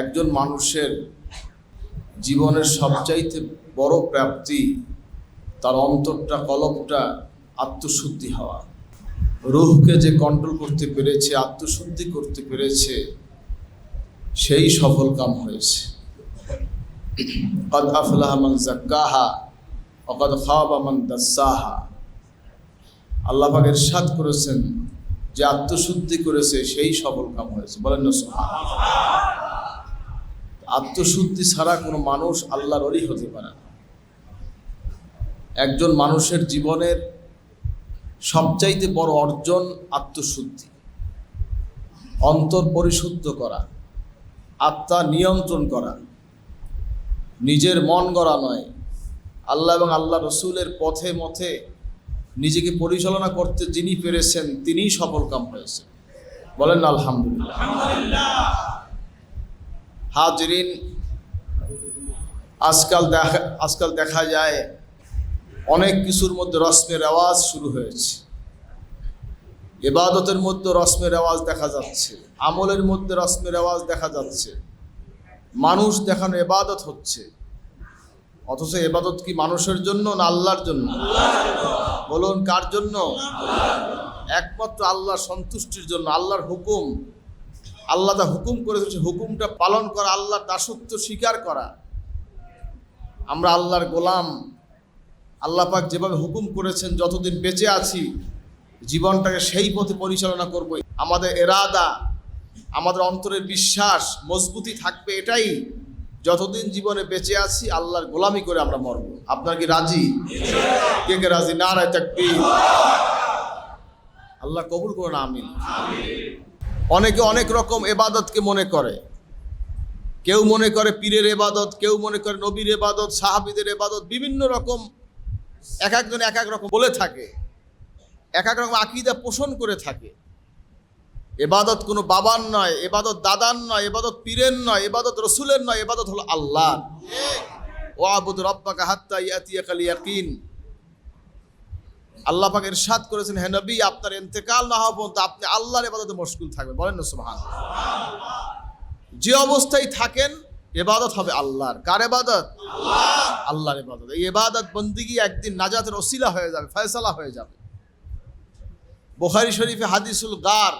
একজন মানুষের জীবনের সবচাইতে বড় প্রাপ্তি তার অন্তরটা কলবটা আত্মশুদ্ধি হওয়া। রুহকে যে কন্ট্রোল করতে পেরেছে, আত্মশুদ্ধি করতে পেরেছে, সেই সফল কাম হয়েছে। কদ আফলাহ মান জাক্কাহা অকদ করেছেন যে আত্মশুদ্ধি করেছে, সেই সফল কাম হয়েছে। বলেন না। আত্মশুদ্ধি ছাড়া কোনো মানুষ আল্লাহর অলি হতে পারে না। একজন মানুষের জীবনের সবচাইতে বড় অর্জন আত্মশুদ্ধি। অন্তর পরিশুদ্ধ করা, আত্মা নিয়ন্ত্রণ করা, নিজের মন গড়া নয়। আল্লাহ এবং আল্লাহ রসুলের পথে মথে নিজেকে পরিচালনা করতে যিনি পেরেছেন, তিনিই সফল কাম হয়েছে বলেন আলহামদুলিল্লাহ। হাজরিন, আজকাল দেখা আজকাল দেখা যায় অনেক কিছুর মধ্যে রসমের আওয়াজ শুরু হয়েছে। এবাদতের মধ্যে রসমের আওয়াজ দেখা যাচ্ছে, আমলের মধ্যে রসমের আওয়াজ দেখা যাচ্ছে, মানুষ দেখানো এবাদত হচ্ছে। অথচ এবাদত কি মানুষের জন্য না আল্লাহর জন্য? বলুন কার জন্য? একমাত্র আল্লাহর সন্তুষ্টির জন্য, আল্লাহর হুকুম। আল্লাহ যা হুকুম করেছে সেই হুকুমটা পালন করা আল্লাহর দাসত্ব স্বীকার করা। আমরা আল্লাহর গোলাম। আল্লাহ পাক যেভাবে হুকুম করেছেন যতদিন বেঁচে আছি জীবনটাকে সেই পথে পরিচালনা করব। আমাদের এরাদা আমাদের অন্তরের বিশ্বাস মজবুতি থাকবে এটাই। যতদিন জীবনে বেঁচে আছি আল্লাহর গোলামি করে আমরা মরব। আপনার কি রাজি? কে কে রাজি? না রায় থাকবি আল্লাহ কবুল করুন আমিন। অনেকে অনেক রকম এবাদতকে মনে করে। কেউ মনে করে পীরের এবাদত, কেউ মনে করে নবীর এবাদত, সাহাবিদের এবাদত, বিভিন্ন রকম এক একজন এক এক রকম বলে থাকে। এক এক রকম আকিদা পোষণ করে থাকে। এবাদত কোনো বাবার নয়, এবাদত দাদার নয়, এবাদত পীরের নয়, এবাদত রসুলের নয়, এবাদত হলো আল্লাহ। ও আবুদ রব্বাকা হাত্তা ইয়াতিয়াকাল ইয়াকিন আল্লাহ পাক ইরশাদ করেছেন, হে নবী, আপনার ইন্তেকাল না হওয়া পর্যন্ত আপনি আল্লাহর এবাদতে মশগুল থাকবেন। বলেন না সুবহান যে অবস্থায় থাকেন এবাদত হবে আল্লাহর। কার এবাদত আল্লাহর এবাদত এই এবাদত বন্দিগি একদিন নাজাতের ওসিলা হয়ে যাবে, ফয়সালা হয়ে যাবে। বোখারি শরীফে হাদিসুল গার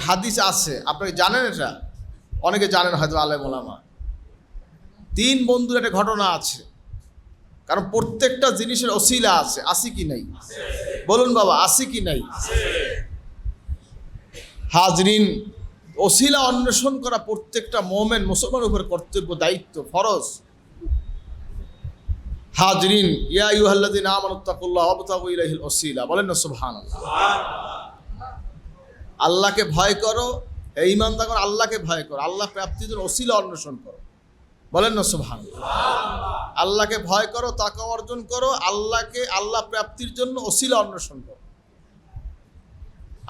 হাদিস আছে। আপনাকে জানেন এটা? অনেকে জানেন হয়তো আলেম ওলামা। তিন বন্ধুর একটা ঘটনা আছে। কারণ প্রত্যেকটা জিনিসের অশিলা আছে আসি কি নাই? বলুন বাবা আসি কি নাই? হাজরিন অশিলা অন্বেষণ করা প্রত্যেকটা মোমেন মুসলমান উপর কর্তব্য, দায়িত্ব, ফরজ। হাজরিন, ইয়া ইউহাল্লাদিন আমানুত্তাকুল্লাহ আবতাগু ইলাইহিল ওসিলা। বলেন না, সুবহানাল্লাহ। আল্লাহকে ভয় করো, এই ইমানদার করো, আল্লাহকে ভয় করো। আল্লাহ প্রাপ্তির জন্য অসিলা অন্বেষণ করো। বলেন না সুবহান আল্লাহকে ভয় করো তাকে অর্জন করো, আল্লাহকে, আল্লাহ প্রাপ্তির জন্য অসিলা অন্বেষণ করো।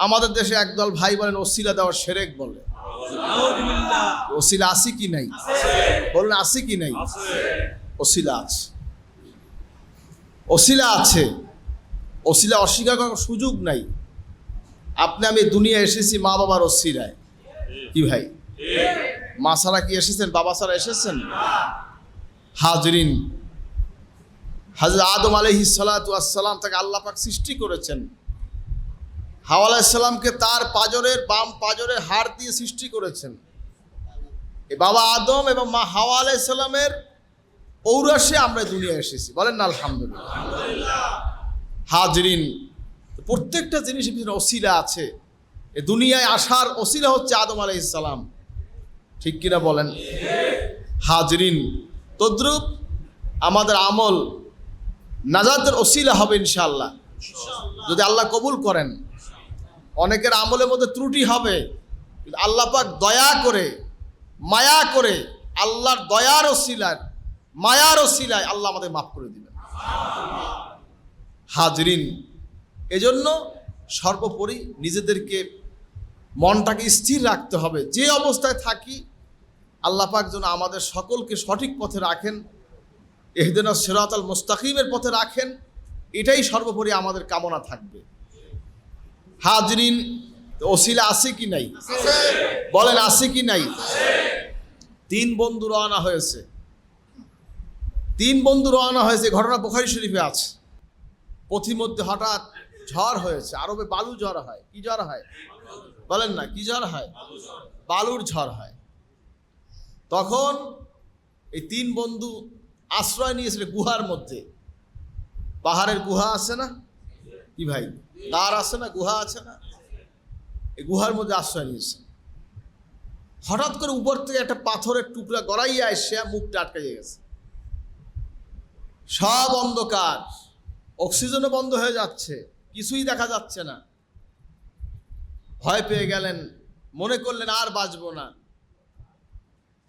আমাদের দেশে একদল ভাই বলেন অসিলা দেওয়ার সেরেক বলে। অসিলা আসি কি নাই? বলেন আসি কি নাই? অসিলা আছে। অসিলা আছে। অসিলা অস্বীকার করার সুযোগ নাই। আপনি, আমি দুনিয়া এসেছি মা বাবার অসিলায় কি ভাই? মা ছাড়া কি এসেছেন? বাবা ছাড়া এসেছেন? হাজরিন। হাজর আদম আলহি সালাতাম তাকে আল্লাহ পাক সৃষ্টি করেছেন। হাওয়া আলাইসাল্লামকে তার পাজরের বাম পাজরের হাড় দিয়ে সৃষ্টি করেছেন। এ বাবা আদম এবং মা হাওয়া আলাইসাল্লামের ঔরাসে আমরা দুনিয়া এসেছি। বলেন না, আলহামদুলিল্লাহ। হাজরিন, প্রত্যেকটা জিনিসের ভিতরে অসিলা আছে। এ দুনিয়ায় আসার অসিলা হচ্ছে আদম আলাইসাল্লাম ঠিক কিনা বলেন? হাজরিন তদ্রুপ আমাদের আমল নাজাতের অসিলা হবে ইনশাল্লাহ যদি আল্লাহ কবুল করেন। অনেকের আমলের মধ্যে ত্রুটি হবে। আল্লাহ পাক দয়া করে, মায়া করে আল্লাহর দয়ার ওসিলার মায়ার ওসিলায় আল্লাহ আমাদের মাফ করে দিবেন। হাজরিন, এজন্য সর্বোপরি নিজেদেরকে মনটাকে স্থির রাখতে হবে। যে অবস্থায় থাকি আল্লাহ পাক যেন আমাদের সকলকে সঠিক পথে রাখেন এহদিন সিরাত আল মুস্তাকিমের পথে রাখেন এটাই সর্বোপরি আমাদের কামনা থাকবে। হাজরিন ওসিলা আছে কি নাই? বলেন আছে কি নাই? তিন বন্ধু রওনা হয়েছে। তিন বন্ধু রওনা হয়েছে ঘটনা বুখারি শরীফে আছে। পথিমধ্যে হঠাৎ ঝড় হয়েছে আরবে বালু ঝড় হয়। কি ঝড় হয়? বলেন না কি ঝড় হয়? বালুর ঝড় হয়। তখন এই তিন বন্ধু আশ্রয় নিয়েছিল গুহার মধ্যে। পাহাড়ের গুহা আছে না? কি ভাই? তার আছে না? গুহা আছে না? এই গুহার মধ্যে আশ্রয় নিয়েছে। হঠাৎ করে উপর থেকে একটা পাথরের টুকরা গড়াইয়া এসে মুখটা আটকে গেছে। সব অন্ধকার। অক্সিজেনও বন্ধ হয়ে যাচ্ছে। কিছুই দেখা যাচ্ছে না। ভয় পেয়ে গেলেন। মনে করলেন আর বাঁচবো না।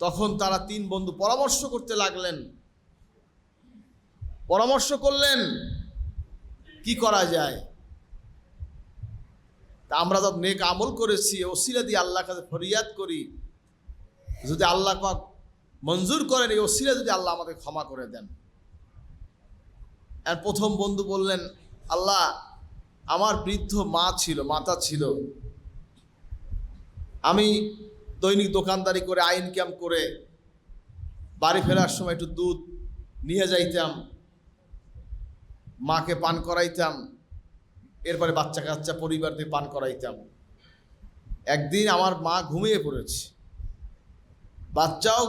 তখন তারা তিন বন্ধু পরামর্শ করতে লাগলেন। পরামর্শ করলেন, কি করা যায়? তা আমরা তো নেক আমল করেছি ওসিলা দিয়ে আল্লাহ কাছে ফরিয়াদ করি। যদি আল্লাহ মঞ্জুর করেন এই ওসিলা যদি আল্লাহ আমাকে ক্ষমা করে দেন। আর প্রথম বন্ধু বললেন, আল্লাহ, আমার বৃদ্ধ মা ছিল, মাতা ছিল। আমি দৈনিক দোকানদারি করে, আইন ক্যাম করে, বাড়ি ফেরার সময় একটু দুধ নিয়ে যাইতাম, মাকে পান করাইতাম, এরপরে বাচ্চা কাচ্চা পরিবার দিয়ে পান করাইতাম। একদিন আমার মা ঘুমিয়ে পড়েছে। বাচ্চাও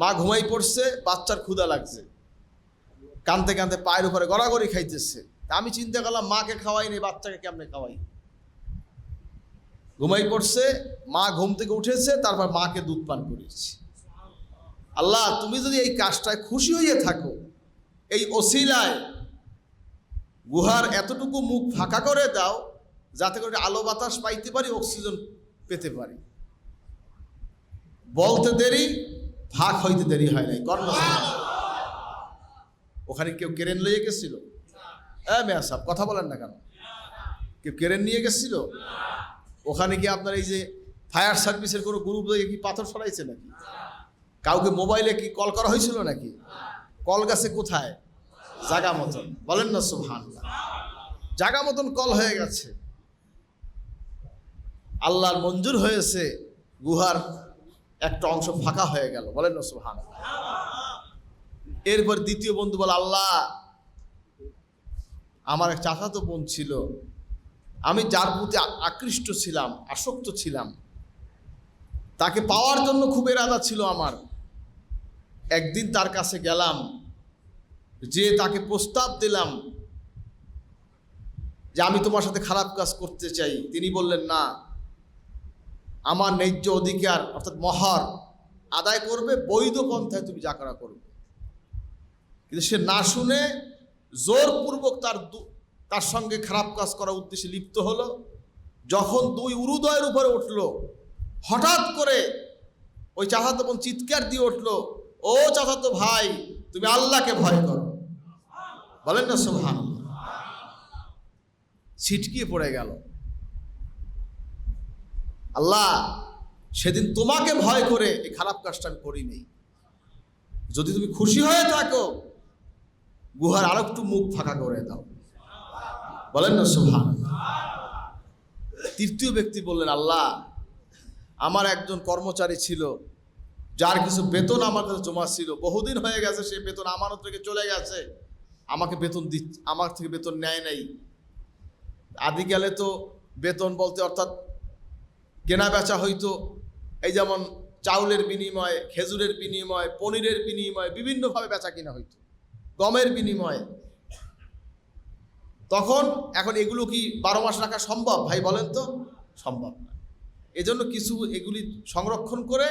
মা ঘুমাই পড়ছে, বাচ্চার ক্ষুধা লাগছে। কানতে কানতে পায়ের উপরে গড়াগড়ি খাইতেছে। আমি চিন্তা করলাম, মাকে খাওয়াই নি, বাচ্চাকে কেমনে খাওয়াই? ঘুমাই পড়ছে, মা ঘুম থেকে উঠেছে, তারপর মাকে দুধ পান করিয়েছি। আল্লাহ, তুমি যদি এই কাজটায় খুশি হয়ে থাকো, এই ওসিলায় গুহার এতটুকু মুখ ফাঁকা করে দাও, যাতে করে আলো বাতাস পাইতে পারি, অক্সিজেন পেতে পারি। বলতে দেরি, ফাঁক হইতে দেরি হয় নাই কর্ম ওখানে কেউ কেরেন লইয়ে গেছিল? হ্যাঁ মেয়া কথা বলেন না কেন? কেউ কেরেন নিয়ে গেছিল? ওখানে কি আপনার এই যে ফায়ার সার্ভিসের কোনো গ্রুপ দিয়ে কি পাথর সরাইছে নাকি? কাউকে মোবাইলে কি কল করা হয়েছিল নাকি? কল গাছে কোথায়? জাগা মতন। বলেন না সুহান জাগা মতন কল হয়ে গেছে। আল্লাহর মঞ্জুর হয়েছে, গুহার একটা অংশ ফাঁকা হয়ে গেল। বলেন না সুহান এরপর দ্বিতীয় বন্ধু বলে, আল্লাহ, আমার এক চাচাতো বোন ছিল। আমি যার প্রতি আকৃষ্ট ছিলাম, আসক্ত ছিলাম, তাকে পাওয়ার জন্য খুব এরাদা ছিল আমার। একদিন তার কাছে গেলাম, যে তাকে প্রস্তাব দিলাম যে আমি তোমার সাথে খারাপ কাজ করতে চাই। তিনি বললেন, না, আমার ন্যায্য অধিকার অর্থাৎ মহার আদায় করবে বৈধ পন্থায় তুমি যা করা করবে। কিন্তু সে না শুনে জোরপূর্বক তার তার সঙ্গে খারাপ কাজ করার উদ্দেশ্যে লিপ্ত হলো। যখন দুই উরুদয়ের উপরে উঠল, হঠাৎ করে ওই চাচাতো বোন চিৎকার দিয়ে উঠল, ও চাচাতো ভাই, তুমি আল্লাহকে ভয় করো। বলেন না সোহান ছিটকিয়ে পড়ে গেল। আল্লাহ, সেদিন তোমাকে ভয় করে এই খারাপ কাজটা আমি করিনি। যদি তুমি খুশি হয়ে থাকো, গুহার আরও একটু মুখ ফাঁকা করে দাও। বলেন না সোহান তৃতীয় ব্যক্তি বললেন, আল্লাহ, আমার একজন কর্মচারী ছিল, যার কিছু বেতন আমার কাছে জমা ছিল। বহুদিন হয়ে গেছে সে বেতন আমানত থেকে চলে গেছে। আমাকে বেতন দি আমার থেকে বেতন নেয় নাই। আদিকালে তো বেতন বলতে অর্থাৎ কেনা বেচা হইতো। এই যেমন চাউলের বিনিময়ে, খেজুরের বিনিময়ে, পনিরের বিনিময়ে, বিভিন্নভাবে বেচা কিনা হইতো। গমের বিনিময়ে তখন এখন এগুলো কি বারো মাস রাখা সম্ভব? ভাই, বলেন তো। সম্ভব না। এজন্য কিছু এগুলি সংরক্ষণ করে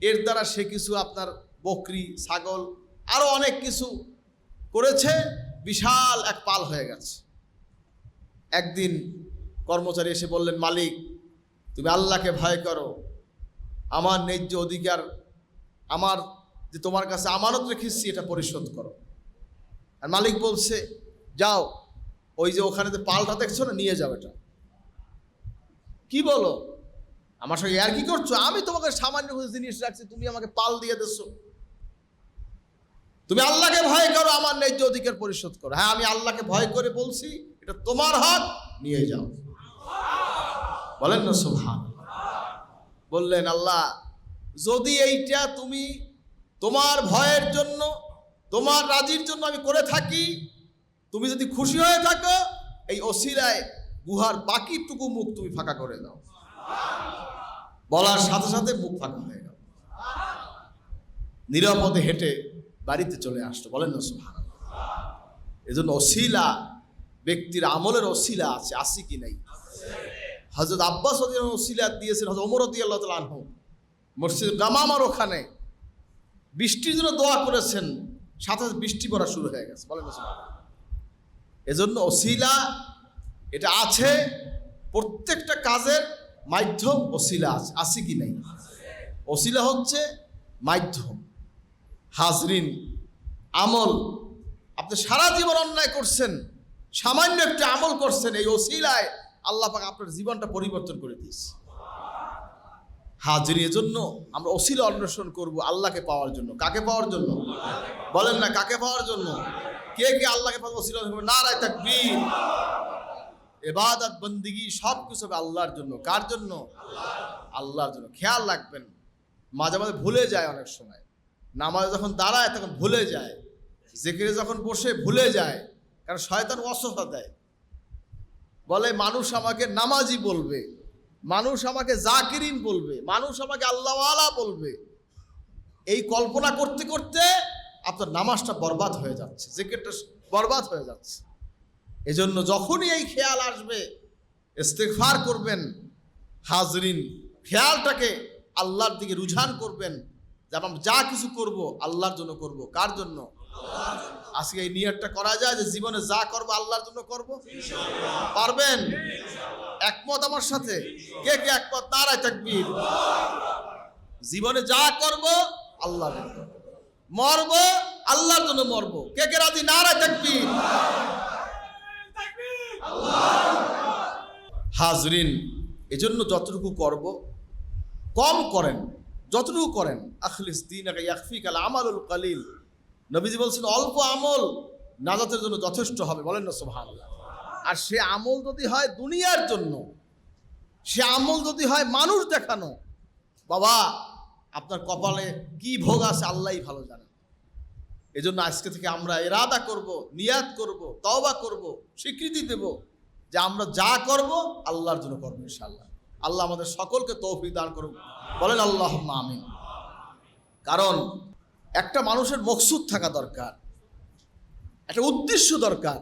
এর দ্বারা সে কিছু আপনার বকরি, ছাগল আরও অনেক কিছু করেছে, বিশাল এক পাল হয়ে গেছে। একদিন কর্মচারী এসে বললেন, মালিক, তুমি আল্লাহকে ভয় করো। আমার ন্যায্য অধিকার, আমার যে তোমার কাছে আমানত রেখেছি, এটা পরিশোধ করো। আর মালিক বলছে, যাও ওই যে ওখানে যে পালটা দেখছ না, নিয়ে যাবে এটা। কি বলো? আমার সঙ্গে আর কি করছ? আমি তোমাকে সামান্য জিনিস রাখছি, তুমি আমাকে পাল দিয়ে দেছো। তুমি আল্লাহকে ভয় করো, আমার ন্যায্য অধিকার পরিশোধ করো। হ্যাঁ আমি আল্লাহকে ভয় করে বলছি, এটা তোমার হক, নিয়ে যাও। বলেন না সুবহান বললেন, আল্লাহ, যদি এইটা তুমি তোমার ভয়ের জন্য, তোমার রাজির জন্য আমি করে থাকি তুমি যদি খুশি হয়ে থাকো, এই অসিলায় গুহার বাকিটুকু মুখ তুমি ফাঁকা করে দাও। বলার সাথে সাথে মুখ ফাঁকা হয়ে গেল। নিরাপদে হেঁটে বাড়িতে চলে আসতো বলেন না সুহান এজন্য অশিলা, ব্যক্তির আমলের অশিলা আছে আসি কি নাই? হজরত আব্বাস ওসিলা দিয়েছেন হজরত ওমরতি আল্লাহ তালা আনহু। মসজিদ গামামার ওখানে বৃষ্টির জন্য দোয়া করেছেন, সাথে বৃষ্টি পড়া শুরু হয়ে গেছে। বলেন না। এজন্য অশিলা এটা আছে, প্রত্যেকটা কাজের মাধ্যম অশিলা আছে আছে কি নাই? অশিলা হচ্ছে মাধ্যম, হাজরিন, আমল। আপনি সারা জীবন অন্যায় করছেন, সামান্য একটা আমল করছেন, এই অশিলায় আল্লাহ পাক আপনার জীবনটা পরিবর্তন করে দিয়েছে। হাজির জন্য আমরা অশিলা অন্বেষণ করব আল্লাহকে পাওয়ার জন্য। কাকে পাওয়ার জন্য? বলেন না, কাকে পাওয়ার জন্য? কে কে আল্লাহকে পাওয়ার অশিলা না রায় তাকবীর। এবাদত, বন্দিগি সব কিছু হবে আল্লাহর জন্য। কার জন্য? আল্লাহর জন্য। খেয়াল রাখবেন, মাঝে মাঝে ভুলে যায় অনেক সময়। নামাজে যখন দাঁড়ায়, তখন ভুলে যায়। জেকেরে যখন বসে, ভুলে যায়। কারণ শয়তান অসহা দেয়। বলে, মানুষ আমাকে নামাজি বলবে। মানুষ আমাকে জাকিরিন বলবে। মানুষ আমাকে আল্লাহওয়ালা বলবে। এই কল্পনা করতে করতে আপনার নামাজটা বরবাদ হয়ে যাচ্ছে, জেকেরটা বরবাদ হয়ে যাচ্ছে। এজন্য যখনই এই খেয়াল আসবে, ইস্তেগফার করবেন, হাজরিন, খেয়ালটাকে আল্লাহর দিকে রুঝান করবেন, যে আমরা যা কিছু করব, আল্লাহর জন্য করব। কার জন্য? আজকে এই নিয়তটা করা যায় যে জীবনে যা করব, আল্লাহর জন্য করব? পারবেন? একমত আমার সাথে? কে কে একমত? তারাই থাকবি জীবনে যা করব, আল্লাহর জন্য মরব, আল্লাহর জন্য মরব। কে কে রাজি? নারায় তাকবীর। হাজরিন, এজন্য যতটুকু করব, কম করেন, যতটুকু করেন। আখলিস দিন ইয়াকফিক আল আমালুল কালিল। নবীজি বলছেন, অল্প আমল নাজাতের জন্য যথেষ্ট হবে। বলেন না সোভান আর সে আমল যদি হয় দুনিয়ার জন্য, সে আমল যদি হয় মানুষ দেখানো, বাবা আপনার কপালে কি ভোগ আছে আল্লাহই ভালো জানেন এজন্য আজকে থেকে আমরা এরাদা করব, নিয়াত করব, তওবা করব, স্বীকৃতি দেব যে আমরা যা করব আল্লাহর জন্য করব ইনশাআল্লাহ। আল্লাহ আমাদের সকলকে তৌফিক দান করুক। বলেন আল্লাহ আমিন। কারণ একটা মানুষের মকসুদ থাকা দরকার, একটা উদ্দেশ্য দরকার।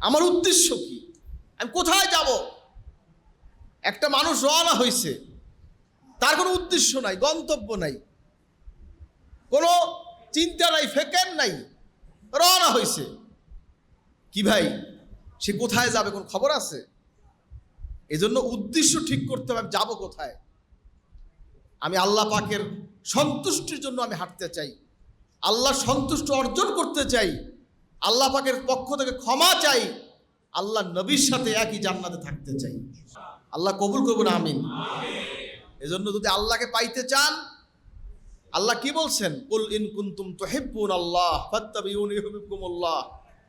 আমার উদ্দেশ্য কি? আমি কোথায় যাব? একটা মানুষ রওনা হয়েছে তার কোনো উদ্দেশ্য নাই, গন্তব্য নাই। কোনো চিন্তা নাই ফেকেন নাই, রওনা হয়েছে কি ভাই, সে কোথায় যাবে, কোন খবর আছে? এজন্য উদ্দেশ্য ঠিক করতে হবে যাব কোথায়? আমি আল্লাহ পাকের সন্তুষ্টির জন্য আমি হাঁটতে চাই। আল্লাহ সন্তুষ্ট অর্জন করতে চাই। আল্লাহ পাকের পক্ষ থেকে ক্ষমা চাই। আল্লাহ নবীর সাথে একই জান্নাতে থাকতে চাই। আল্লাহ কবুল করব না আমিন। এজন্য যদি আল্লাহকে পাইতে চান, আল্লাহ কি বলছেন? কুল ইন কুনতুম তুহিব্বুন আল্লাহ, ফাত্তাবিউনি ইউহিব্বুকুমুল্লাহ,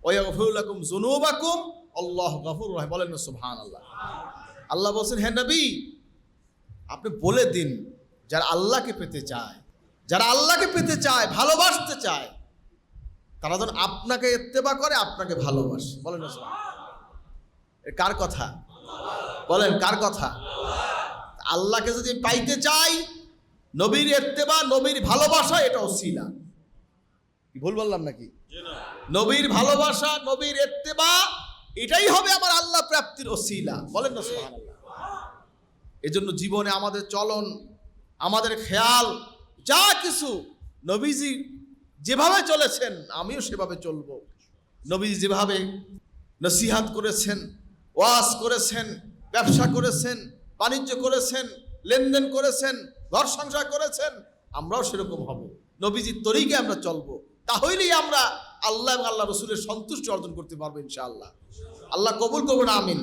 ওয়া ইয়াগফিরু লাকুম যুনুবাকুম, আল্লাহু গফুরুর রহিম। বলেন না, সুবহানাল্লাহ। আল্লাহ বলছেন, হে নবী, আপনি বলে দিন, যারা আল্লাহকে পেতে চায়, যারা আল্লাহকে পেতে চায়, ভালোবাসতে চায়, তারা যখন আপনাকে ইত্তেবা করে, আপনাকে ভালোবাসে। বলেন না কার কথা? বলেন, কার কথা? আল্লাহকে যদি পাইতে চাই নবীর এত্তেবা নবীর ভালোবাসা এটা অসিলা কি ভুল বললাম নাকি? নবীর ভালোবাসা নবীর এত্তেবা এটাই হবে আমার আল্লাহ প্রাপ্তির অসিলা বলেন না সুবহানাল্লাহ। এজন্য জীবনে আমাদের চলন আমাদের খেয়াল যা কিছু নবীজি যেভাবে চলেছেন আমিও সেভাবে চলবো। নবীজি যেভাবে নসিহাত করেছেন ওয়াজ করেছেন ব্যবসা করেছেন বাণিজ্য করেছেন, লেনদেন করেছেন, ঘর সংসার করেছেন, আমরাও সেরকম হব। নবীজির তরিকে আমরা চলব। তাহলেই আমরা আল্লাহ এবং আল্লাহ রসুলের সন্তুষ্টি অর্জন করতে পারব ইনশাআল্লাহ। আল্লাহ কবুল কবুল আমিন।